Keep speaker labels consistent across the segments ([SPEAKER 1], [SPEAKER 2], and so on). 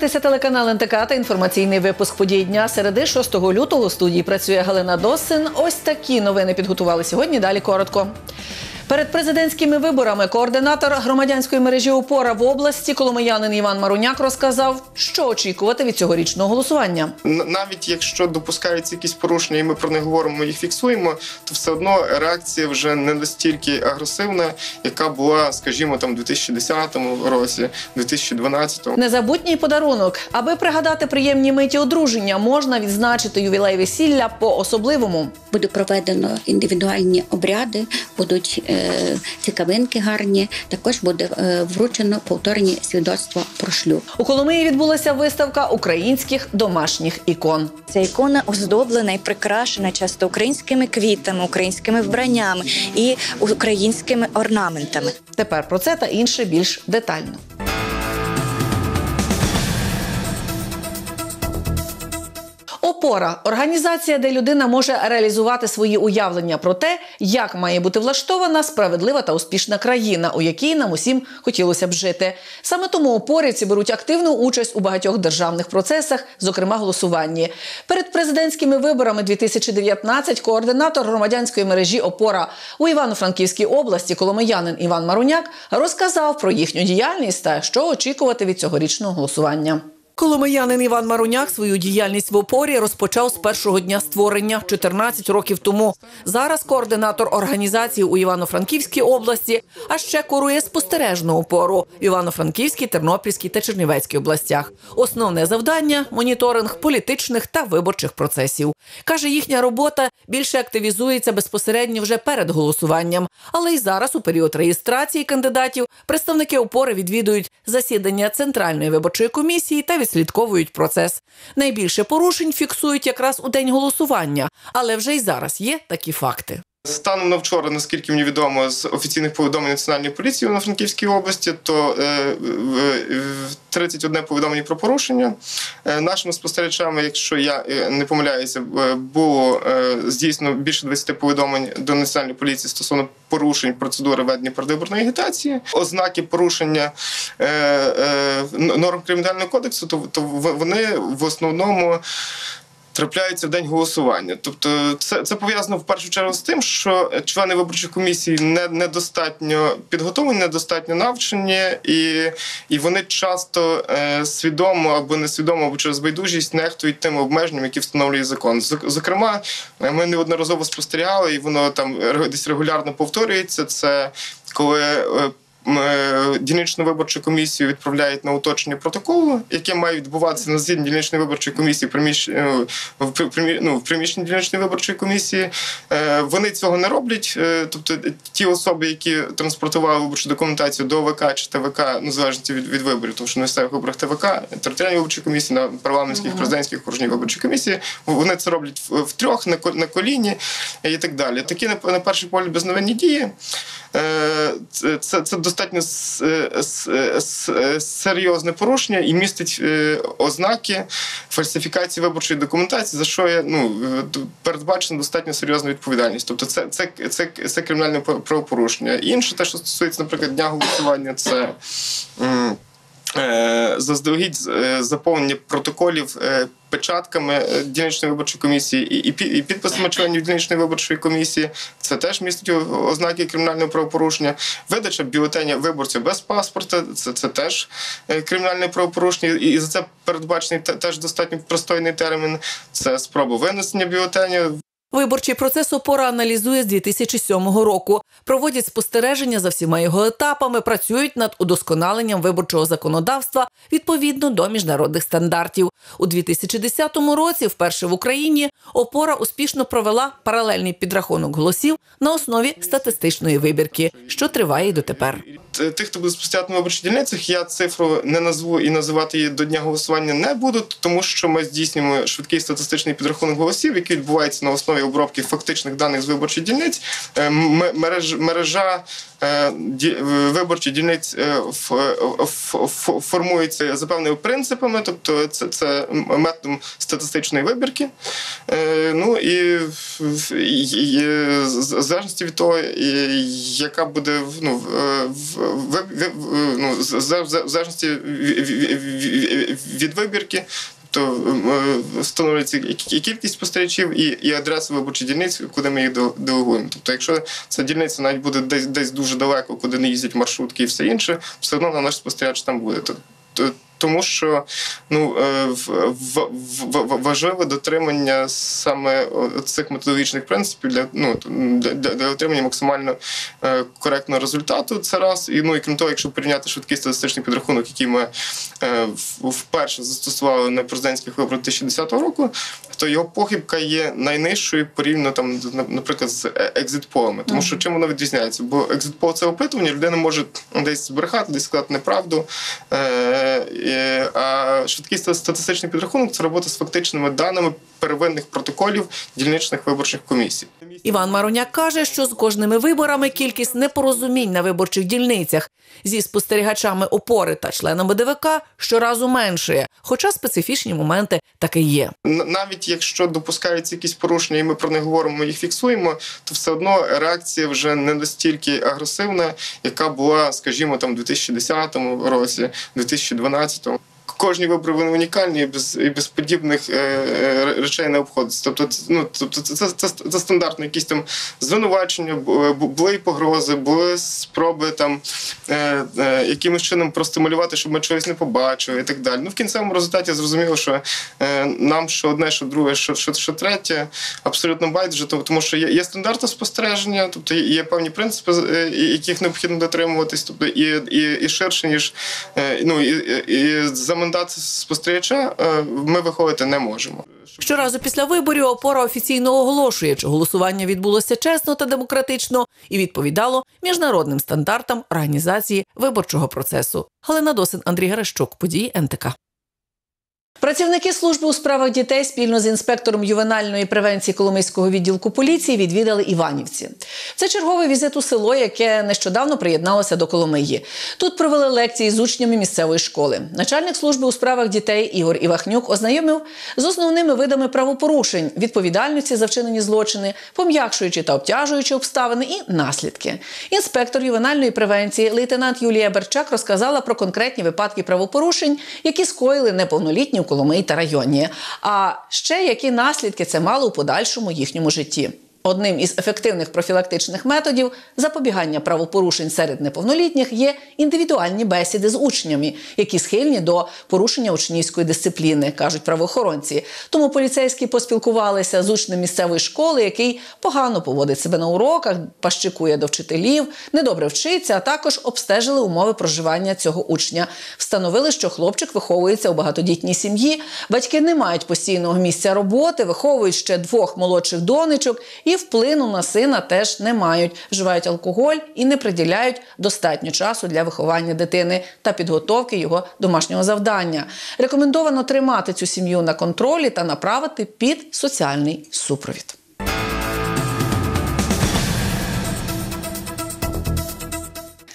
[SPEAKER 1] дивитеся телеканал НТК та інформаційний випуск подій дня середи 6 лютого. У студії працює Галина Досин. Ось такі новини підготували сьогодні. Далі коротко. Перед президентськими виборами координатор громадянської мережі ОПОРА в області Коломиянин Іван Маруняк розказав, що очікувати від цьогорічного голосування.
[SPEAKER 2] Навіть якщо допускаються якісь порушення, і ми про них говоримо, їх фіксуємо, то все одно реакція вже не настільки агресивна, яка була, скажімо, там у 2010 році, 2012.
[SPEAKER 1] Незабутній подарунок, аби пригадати приємні миті одруження, можна відзначити ювілей весілля по особливому.
[SPEAKER 3] Буде проведено індивідуальні обряди, будуть е, цікавинки гарні. Також буде е, вручено повторні свідоцтва про шлюб.
[SPEAKER 1] У Коломиї відбулася виставка українських домашніх ікон.
[SPEAKER 4] Ця ікона оздоблена і прикрашена часто українськими квітами, українськими вбраннями і українськими орнаментами.
[SPEAKER 1] Тепер про це та інше більш детально. Опора організація, де людина може реалізувати свої уявлення про те, як має бути влаштована справедлива та успішна країна, у якій нам усім хотілося б жити. Саме тому опорівці беруть активну участь у багатьох державних процесах, зокрема голосуванні. Перед президентськими виборами 2019 координатор громадянської мережі Опора у Івано-Франківській області Коломиянин Іван Маруняк розказав про їхню діяльність та що очікувати від цьогорічного голосування. Коломиянин Іван Маруняк свою діяльність в опорі розпочав з першого дня створення 14 років тому. Зараз координатор організації у Івано-Франківській області, а ще курує спостережну опору в Івано-Франківській, Тернопільській та Чернівецькій областях. Основне завдання моніторинг політичних та виборчих процесів. Каже, їхня робота більше активізується безпосередньо вже перед голосуванням, але й зараз, у період реєстрації кандидатів, представники опори відвідують засідання центральної виборчої комісії та відслідковують процес. Найбільше порушень фіксують якраз у день голосування, але вже й зараз є такі факти.
[SPEAKER 2] Станом на вчора, наскільки мені відомо з офіційних повідомлень Національної поліції на Франківській області, то е, в- в 31 повідомлення про порушення. Е, Нашими спостерігачами, якщо я е, не помиляюся, е, було е, здійснено більше 20 повідомлень до Національної поліції стосовно порушень процедури ведення передвиборної агітації, ознаки порушення е, е, норм кримінального кодексу, то, вони в основному трапляються в день голосування. Тобто, це, це пов'язано в першу чергу з тим, що члени виборчих комісій не, недостатньо підготовлені, недостатньо навчені, і, і вони часто е, свідомо або несвідомо, або через байдужість нехтують тими обмеженнями, які встановлює закон. Зок- Зокрема, е, ми неодноразово спостерігали, і воно там десь регулярно повторюється. Це коли. Е, Дільничну виборчу комісію відправляють на уточнення протоколу, яке має відбуватися на засіданні дільничної виборчої комісії в приміщ- е, в ну, в приміщенні дільничної виборчої комісії. Е, Вони цього не роблять. Тобто ті особи, які транспортували виборчу документацію до ОВК чи ТВК, ну залежно від, від виборів, тому що на місцевих виборах ТВК, територіальні виборчі комісії, на парламентських, президентських окружній виборчій комісії, вони це роблять в- втрьох на ко- на коліні і так далі. Такі на перший погляд безновинні дії. Е, Це, це, достатньо е, е, серйозне порушення і містить ознаки фальсифікації виборчої документації, за що є ну передбачена достатньо серйозна відповідальність. Тобто, це, це, це, це кримінальне правопорушення. Інше, те, що стосується, наприклад, дня голосування, це. Е, Заздалегідь е, заповнення протоколів е, печатками дільничної виборчої комісії і, і, пі- і підписами членів дільничної виборчої комісії. Це теж містить ознаки кримінального правопорушення. Видача бюлетеня виборця без паспорта. Це, це теж кримінальне правопорушення, і, за це передбачений те- теж достатньо простойний термін. Це спроба винесення бюлетеня
[SPEAKER 1] Виборчий процес опора аналізує з 2007 року. Проводять спостереження за всіма його етапами, працюють над удосконаленням виборчого законодавства відповідно до міжнародних стандартів. У 2010 році, вперше в Україні, опора успішно провела паралельний підрахунок голосів на основі статистичної вибірки, що триває й дотепер.
[SPEAKER 2] Т- Тих, хто буде спостерігати на виборчих дільницях, я цифру не назву і називати її до дня голосування не буду, тому що ми здійснюємо швидкий статистичний підрахунок голосів, який відбувається на основі обробки фактичних даних з виборчих дільниць. Е, мереж- мережа е, ді- виборчих дільниць е, формується за певними принципами, тобто це, це методом статистичної вибірки. Е, Ну і, і- і в залежності від того, яка буде ну, в- ну, за за в залежності ві- ві- ві- від вибірки. То е, встановлюється і і кількість спостерігачів, і, і адреси виборчих дільниць, куди ми їх делегуємо. Тобто, якщо ця дільниця навіть буде десь десь дуже далеко, куди не їздять маршрутки і все інше, все одно на наш спостерігач там буде. То- то- Тому що ну е, в- в- в- важливе дотримання саме цих методологічних принципів для ну для, для, отримання максимально е, коректного результату. Це раз і ну і крім того, якщо порівняти швидкий статистичний підрахунок, який ми е, вперше застосували на президентських виборах 2010 року, то його похибка є найнижчою порівняно там, на- наприклад, з е, екзитполами. Тому що чим воно відрізняється? Бо екзитпол це опитування, людина може десь збрехати, десь сказати неправду. Е, е, а швидкий статистичний підрахунок це робота з фактичними даними первинних протоколів дільничних виборчих комісій.
[SPEAKER 1] Іван Мароняк каже, що з кожними виборами кількість непорозумінь на виборчих дільницях зі спостерігачами опори та членами ДВК щоразу меншає, хоча специфічні моменти таки є.
[SPEAKER 2] Навіть якщо допускаються якісь порушення, і ми про них говоримо, ми їх фіксуємо, то все одно реакція вже не настільки агресивна, яка була, скажімо, там у 2010 році, 2012 Então, Кожні вибори вони унікальні і без і без подібних е, е, речей не обходиться. Тобто, ну тобто, це, це, це, це стандартно якісь там звинувачення, бу- були і погрози, були спроби там е, е, якимось чином простимулювати, щоб ми чогось не побачили і так далі. Ну в кінцевому результаті зрозуміло, що е, нам що одне, що друге, що, що, що третє, абсолютно байдуже, тому- що є, є стандарти спостереження, тобто є, певні принципи, е, яких необхідно дотримуватись, тобто і, і, і ширше, ніж е, ну і, і за мандат спостерігача е, ми виходити не можемо.
[SPEAKER 1] Щоразу після виборів опора офіційно оголошує, чи голосування відбулося чесно та демократично і відповідало міжнародним стандартам організації виборчого процесу. Галина Досин, Андрій Герещук, події НТК. Працівники служби у справах дітей спільно з інспектором ювенальної превенції Коломийського відділку поліції відвідали Іванівці. Це черговий візит у село, яке нещодавно приєдналося до Коломиї. Тут провели лекції з учнями місцевої школи. Начальник служби у справах дітей Ігор Івахнюк ознайомив з основними видами правопорушень, відповідальності за вчинені злочини, пом'якшуючи та обтяжуючи обставини і наслідки. Інспектор ювенальної превенції лейтенант Юлія Берчак розказала про конкретні випадки правопорушень, які скоїли неповнолітні Коломиї та районі. А ще які наслідки це мало у подальшому їхньому житті. Одним із ефективних профілактичних методів запобігання правопорушень серед неповнолітніх є індивідуальні бесіди з учнями, які схильні до порушення учнівської дисципліни, кажуть правоохоронці. Тому поліцейські поспілкувалися з учнем місцевої школи, який погано поводить себе на уроках, пащикує до вчителів, недобре вчиться, а також обстежили умови проживання цього учня. Встановили, що хлопчик виховується у багатодітній сім'ї. Батьки не мають постійного місця роботи, виховують ще двох молодших донечок і вплину на сина теж не мають. Вживають алкоголь і не приділяють достатньо часу для виховання дитини та підготовки його домашнього завдання. Рекомендовано тримати цю сім'ю на контролі та направити під соціальний супровід.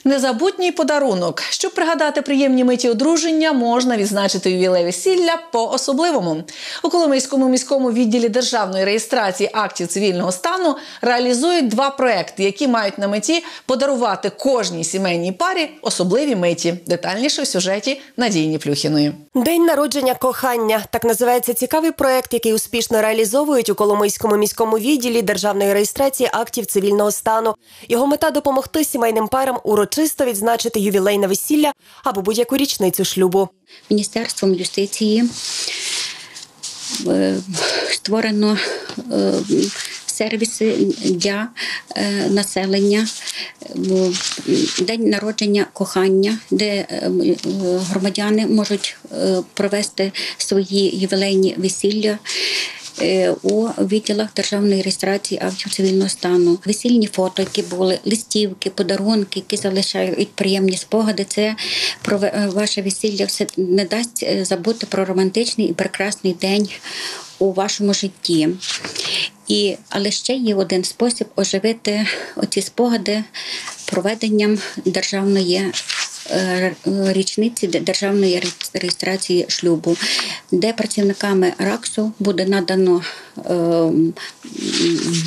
[SPEAKER 1] Незабутній подарунок. Щоб пригадати приємні миті одруження, можна відзначити ювілей весілля по-особливому. У Коломийському міському відділі державної реєстрації актів цивільного стану реалізують два проекти, які мають на меті подарувати кожній сімейній парі особливі миті. Детальніше в сюжеті Надії Плюхіної.
[SPEAKER 5] День народження кохання так називається цікавий проект, який успішно реалізовують у Коломийському міському відділі державної реєстрації актів цивільного стану. Його мета допомогти сімейним парам урочисто відзначити ювілейне весілля або будь-яку річницю шлюбу.
[SPEAKER 3] Міністерством юстиції е, створено е, сервіси для е, населення, день народження кохання, де громадяни можуть провести свої ювілейні весілля. Е, У відділах державної реєстрації актів цивільного стану весільні фото, які були, листівки, подарунки, які залишають приємні спогади. Це про ваше весілля все не дасть е, забути про романтичний і прекрасний день у вашому житті. І, але ще є один спосіб оживити оці спогади проведенням державної річниці державної ре- реєстрації шлюбу, де працівниками РАКСу буде надано е,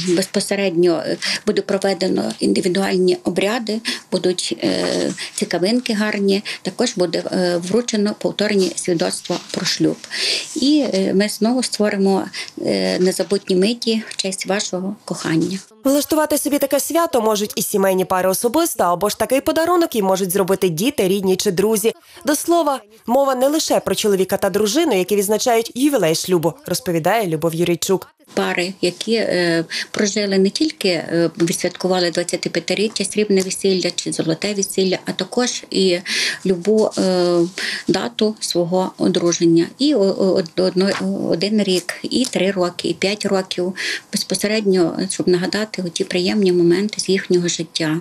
[SPEAKER 3] безпосередньо е, буде проведено індивідуальні обряди, будуть е, цікавинки гарні. Також буде е, вручено повторні свідоцтва про шлюб. І е, ми знову створимо незабутні миті в честь вашого кохання.
[SPEAKER 5] Влаштувати собі таке свято можуть і сімейні пари особисто, або ж такий подарунок їм можуть зробити діти, рідні чи друзі. До слова, мова не лише про чоловіка та дружину, які відзначають ювілей шлюбу, розповідає Любов Юрійчук.
[SPEAKER 3] Пари, які е, прожили не тільки е, відсвяткували 25-річчя, срібне весілля чи золоте весілля, а також і любу е, дату свого одруження. І одно, один рік, і три роки, і п'ять років безпосередньо, щоб нагадати ті приємні моменти з їхнього життя.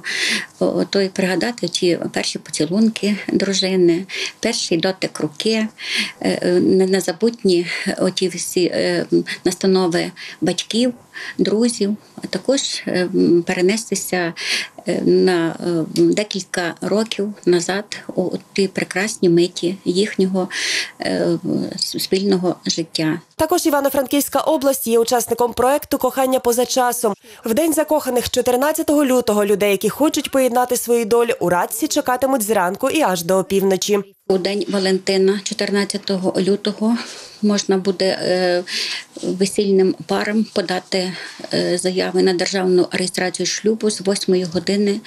[SPEAKER 3] О- То й пригадати ті перші поцілунки дружини, перший дотик руки, е, е, незабутні оті всі е, настанови батьків, друзів, а також е, перенестися е, на е, декілька років назад у ті прекрасні миті їхнього е, спільного життя.
[SPEAKER 5] Також Івано-Франківська область є учасником проекту Кохання поза часом. В день закоханих 14 лютого людей, які хочуть поєднати свої долі, у Радці чекатимуть зранку і аж до опівночі.
[SPEAKER 3] У день Валентина, 14 лютого, можна буде е, весільним парам подати е, заяви на державну реєстрацію шлюбу з 8 години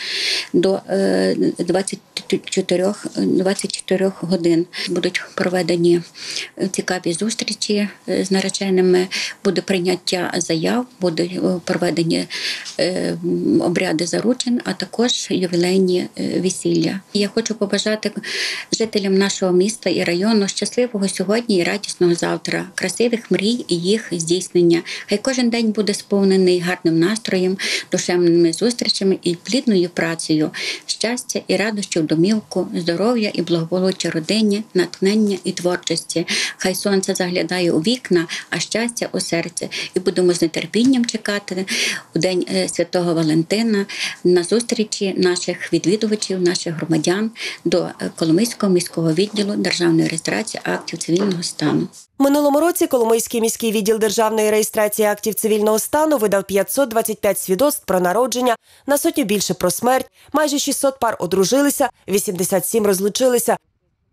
[SPEAKER 3] до е, 24, 24 годин. Будуть проведені цікаві зустрічі е, з нареченими, буде прийняття заяв, будуть проведені обряди заручин, а також ювілейні весілля. Я хочу побажати жителям нашого міста і району щасливого сьогодні і радісного завтра, красивих мрій і їх здійснення. Хай кожен день буде сповнений гарним настроєм, душевними зустрічами і плідною працею, щастя і радощів домівку, здоров'я і благополуччя родині, натхнення і творчості. Хай сонце заглядає у вікна, а щастя у серце. І будемо з нетерпінням чекати у день е, Святого Валентина на зустрічі наших відвідувачів, наших громадян до е, Коломийського міського відділу державної реєстрації актів цивільного стану.
[SPEAKER 5] Минулому році Коломийський міський відділ державної реєстрації актів цивільного стану видав 525 свідоцтв про народження, на сотню більше про смерть, майже 600 пар одружилися, 87 розлучилися.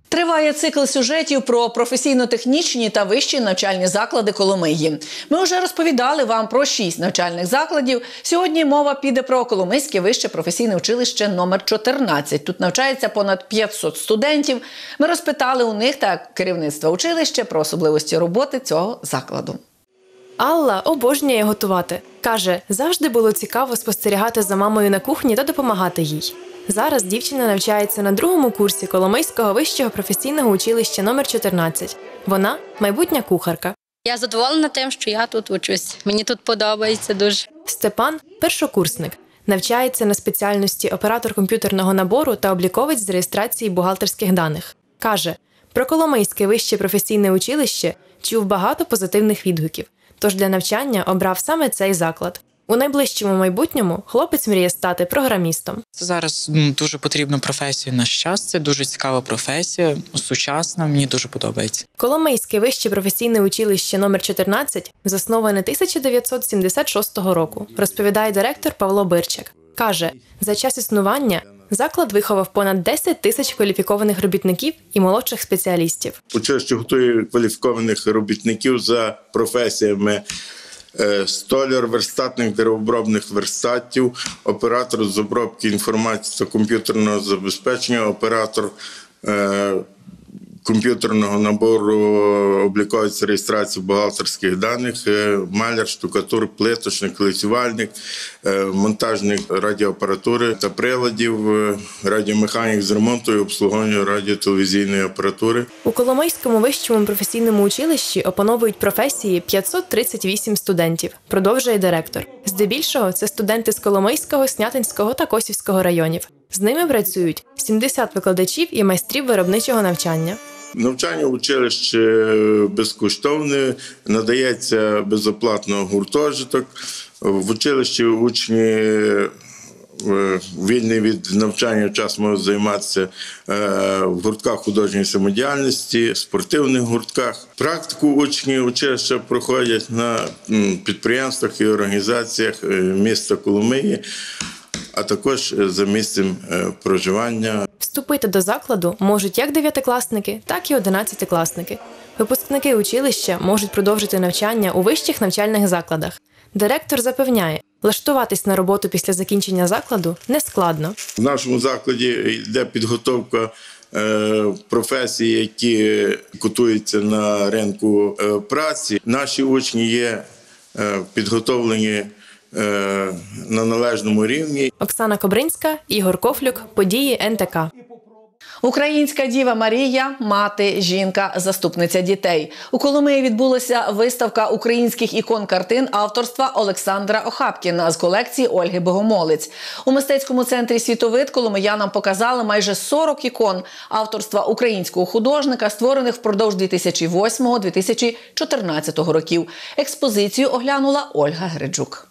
[SPEAKER 1] Триває цикл сюжетів про професійно-технічні та вищі навчальні заклади Коломиї. Ми вже розповідали вам про шість навчальних закладів. Сьогодні мова піде про Коломийське вище професійне училище номер 14. Тут навчається понад 500 студентів. Ми розпитали у них та керівництва училища про особливості роботи цього закладу.
[SPEAKER 6] Алла обожнює готувати. Каже, завжди було цікаво спостерігати за мамою на кухні та допомагати їй. Зараз дівчина навчається на другому курсі Коломийського вищого професійного училища номер 14. Вона майбутня кухарка.
[SPEAKER 7] Я задоволена тим, що я тут учусь. Мені тут подобається дуже.
[SPEAKER 6] Степан першокурсник. Навчається на спеціальності оператор комп'ютерного набору та обліковець з реєстрації бухгалтерських даних. Каже, про Коломийське вище професійне училище чув багато позитивних відгуків, тож для навчання обрав саме цей заклад. У найближчому майбутньому хлопець мріє стати програмістом.
[SPEAKER 8] Це зараз дуже потрібна професія в наш час. Це дуже цікава професія, сучасна. Мені дуже подобається.
[SPEAKER 6] Коломийське вище професійне училище номер 14 засноване 1976 року, розповідає директор Павло Бирчак. Каже, за час існування заклад виховав понад 10 тисяч кваліфікованих робітників і молодших спеціалістів.
[SPEAKER 9] Училище готує кваліфікованих робітників за професіями. Е, Столяр, верстатник деревообробних верстатів, оператор з обробки інформації та комп'ютерного забезпечення, оператор е, комп'ютерного набору обліковець реєстрації бухгалтерських даних, е, маляр, штукатур, плиточник, лицювальник, е, монтажник радіоапаратури та приладів, е, радіомеханік з ремонту і обслуговування радіотелевізійної апаратури.
[SPEAKER 6] У Коломийському вищому професійному училищі опановують професії 538 студентів, продовжує директор. Здебільшого це студенти з Коломийського, Снятинського та Косівського районів. З ними працюють 70 викладачів і майстрів виробничого навчання.
[SPEAKER 9] Навчання в училищі безкоштовне, надається безоплатно гуртожиток. В училищі учні е, вільний від навчання час можуть займатися е, в гуртках художньої самодіяльності, спортивних гуртках. Практику учні училища проходять на підприємствах і організаціях е, міста Коломиї, а також е, за місцем е, проживання
[SPEAKER 6] Вступити до закладу можуть як дев'ятикласники, так і одинадцятикласники. Випускники училища можуть продовжити навчання у вищих навчальних закладах. Директор запевняє, влаштуватись на роботу після закінчення закладу нескладно.
[SPEAKER 9] В нашому закладі йде підготовка е, професій, які котуються на ринку праці. Наші учні є підготовлені на належному рівні.
[SPEAKER 6] Оксана Кобринська, Ігор Кофлюк, події НТК.
[SPEAKER 1] Українська діва Марія, мати, жінка, заступниця дітей. У Коломиї відбулася виставка українських ікон картин авторства Олександра Охапкіна з колекції Ольги Богомолець. У мистецькому центрі світовид коломиянам показали майже 40 ікон авторства українського художника, створених впродовж 2008-2014 років. Експозицію оглянула Ольга Греджук.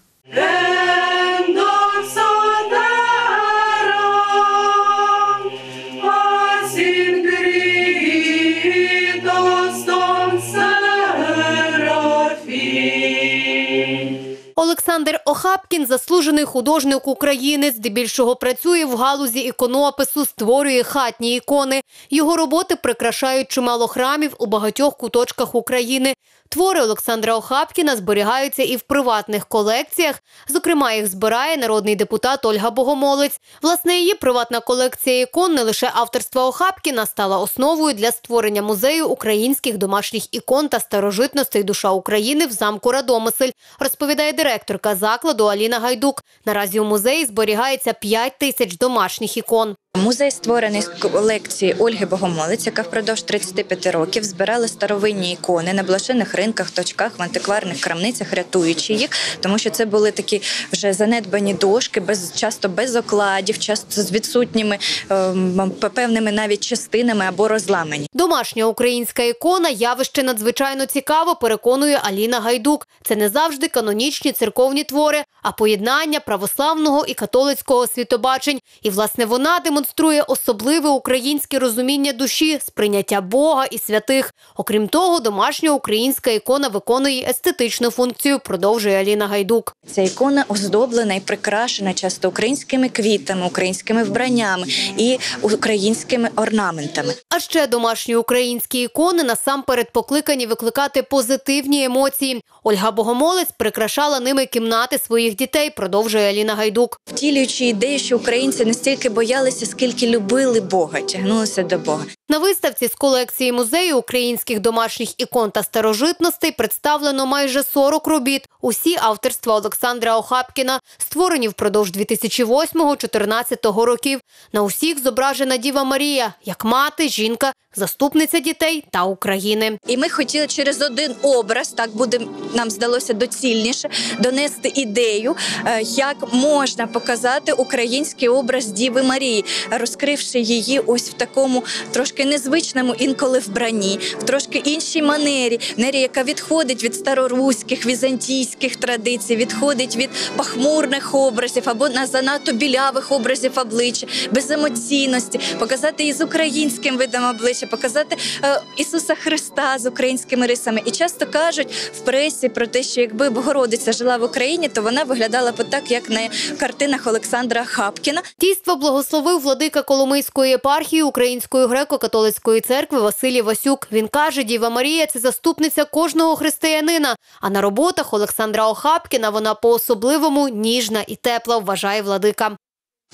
[SPEAKER 10] Олександр Охапкін заслужений художник України. Здебільшого працює в галузі іконопису, створює хатні ікони. Його роботи прикрашають чимало храмів у багатьох куточках України. Твори Олександра Охапкіна зберігаються і в приватних колекціях. Зокрема, їх збирає народний депутат Ольга Богомолець. Власне, її приватна колекція ікон не лише авторства Охапкіна стала основою для створення музею українських домашніх ікон та старожитностей душа України в замку Радомисель, розповідає директорка закладу Аліна Гайдук. Наразі у музеї зберігається 5 тисяч домашніх ікон.
[SPEAKER 4] Музей створений з колекції Ольги Богомолець, яка впродовж 35 років збирала старовинні ікони на блошиних ринках, точках, в антикварних крамницях, рятуючи їх, тому що це були такі вже занедбані дошки, без часто без окладів, часто з відсутніми ем, певними навіть частинами або розламані.
[SPEAKER 10] Домашня українська ікона явище надзвичайно цікаво, переконує Аліна Гайдук. Це не завжди канонічні церковні твори, а поєднання православного і католицького світобачень. І власне вона демонструє особливе українське розуміння душі, сприйняття Бога і святих. Окрім того, домашня українська ікона виконує естетичну функцію, продовжує Аліна Гайдук.
[SPEAKER 4] Ця ікона оздоблена і прикрашена часто українськими квітами, українськими вбраннями і українськими орнаментами.
[SPEAKER 10] А ще домашні українські ікони насамперед покликані викликати позитивні емоції. Ольга Богомолець прикрашала ними кімнати своїх дітей, продовжує Аліна Гайдук.
[SPEAKER 4] Втілюючи ідею, що українці не стільки боялися, скільки любили Бога, тягнулися до Бога.
[SPEAKER 10] На виставці з колекції музею українських домашніх ікон та старожитностей представлено майже 40 робіт. Усі авторства Олександра Охапкіна, створені впродовж 2008-2014 років. На усіх зображена Діва Марія як мати, жінка, заступниця дітей та України.
[SPEAKER 4] І ми хотіли через один образ, так буде нам здалося доцільніше, донести ідею, е, як можна показати український образ Діви Марії, розкривши її ось в такому трошки незвичному інколи вбранні, в трошки іншій манері, манері, яка відходить від староруських, візантійських традицій, відходить від пахмурних образів або на занадто білявих образів обличчя, без емоційності, показати її з українським видом обличчя, показати е, Ісуса Христа з українськими рисами. І часто кажуть в пресі про те, що якби Богородиця жила в Україні, то вона виглядала б так, як на картинах Олександра Хапкіна.
[SPEAKER 10] Дійство благословив владика Коломийської єпархії Української греко-католицької церкви Василій Васюк. Він каже, Діва Марія це заступниця кожного християнина. А на роботах Олександра Охапкіна вона по-особливому ніжна і тепла, вважає владика.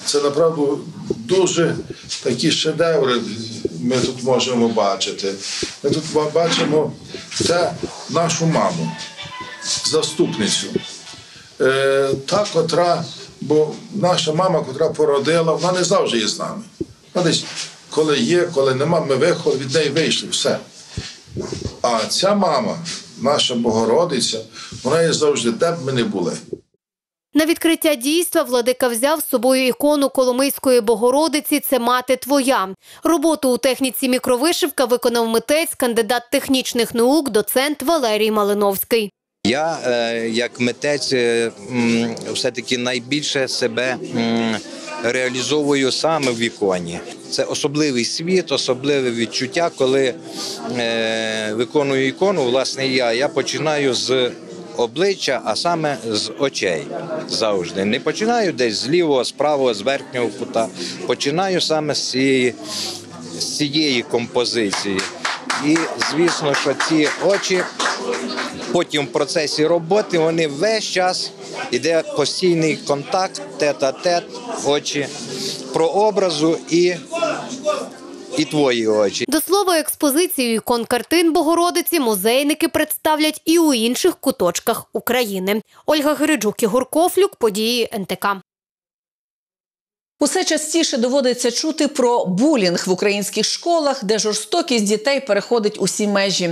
[SPEAKER 11] Це направду дуже такі шедеври ми тут можемо бачити. Ми тут бачимо це нашу маму, заступницю. Е, та, котра, бо наша мама, котра породила, вона не завжди є з нами. Вона десь, коли є, коли нема, ми виходили, від неї вийшли, все. А ця мама, наша Богородиця, вона є завжди, де б ми не були.
[SPEAKER 10] На відкриття дійства владика взяв з собою ікону Коломийської Богородиці Це мати твоя. Роботу у техніці мікровишивка виконав митець, кандидат технічних наук, доцент Валерій Малиновський.
[SPEAKER 12] Я е, як митець е, все-таки найбільше себе реалізовую саме в іконі. Це особливий світ, особливе відчуття, коли е, виконую ікону, власне, я, я починаю з обличчя, а саме з очей завжди. Не починаю десь з лівого, з правого, з верхнього кута. Починаю саме з цієї, з цієї композиції. І звісно, що ці очі потім в процесі роботи вони весь час іде постійний контакт, тет-а-тет, очі про образу і, і твої очі.
[SPEAKER 10] До слова, експозицію ікон картин Богородиці музейники представлять і у інших куточках України. Ольга Гириджук, Ігор Кофлюк, події НТК.
[SPEAKER 1] Усе частіше доводиться чути про булінг в українських школах, де жорстокість дітей переходить усі межі.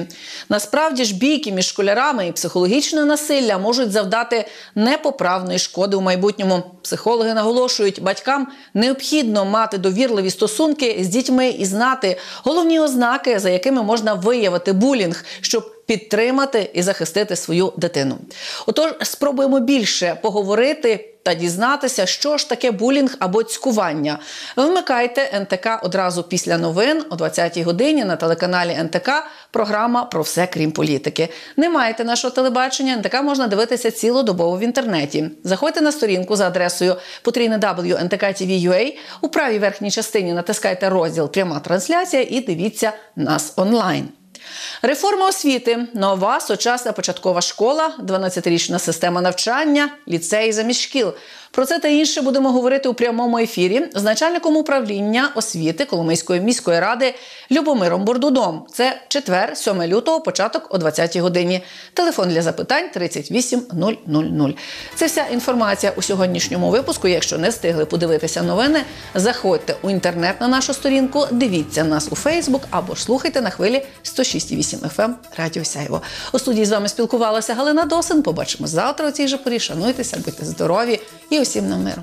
[SPEAKER 1] Насправді ж бійки між школярами і психологічне насилля можуть завдати непоправної шкоди у майбутньому. Психологи наголошують, батькам необхідно мати довірливі стосунки з дітьми і знати головні ознаки, за якими можна виявити булінг, щоб підтримати і захистити свою дитину. Отож, спробуємо більше поговорити та дізнатися, що ж таке булінг або цькування. Вмикайте НТК одразу після новин о 20-й годині на телеканалі НТК. Програма про все крім політики. Не маєте нашого телебачення? НТК можна дивитися цілодобово в інтернеті. Заходьте на сторінку за адресою www.ntk.tv.ua. У правій верхній частині натискайте розділ Пряма трансляція і дивіться нас онлайн. Реформа освіти, нова сучасна початкова школа, 12-річна система навчання, ліцеї замість шкіл. Про це та інше будемо говорити у прямому ефірі з начальником управління освіти Коломийської міської ради Любомиром Бурдудом. Це четвер, 7 лютого, початок о 20-й годині. Телефон для запитань 38 000. Це вся інформація у сьогоднішньому випуску. Якщо не встигли подивитися новини, заходьте у інтернет на нашу сторінку, дивіться нас у Фейсбук або ж слухайте на хвилі 106,8 FM Радіо Сяйво. У студії з вами спілкувалася Галина Досин. Побачимо завтра у цій же порі. Шануйтеся, будьте здорові і усім нам миру.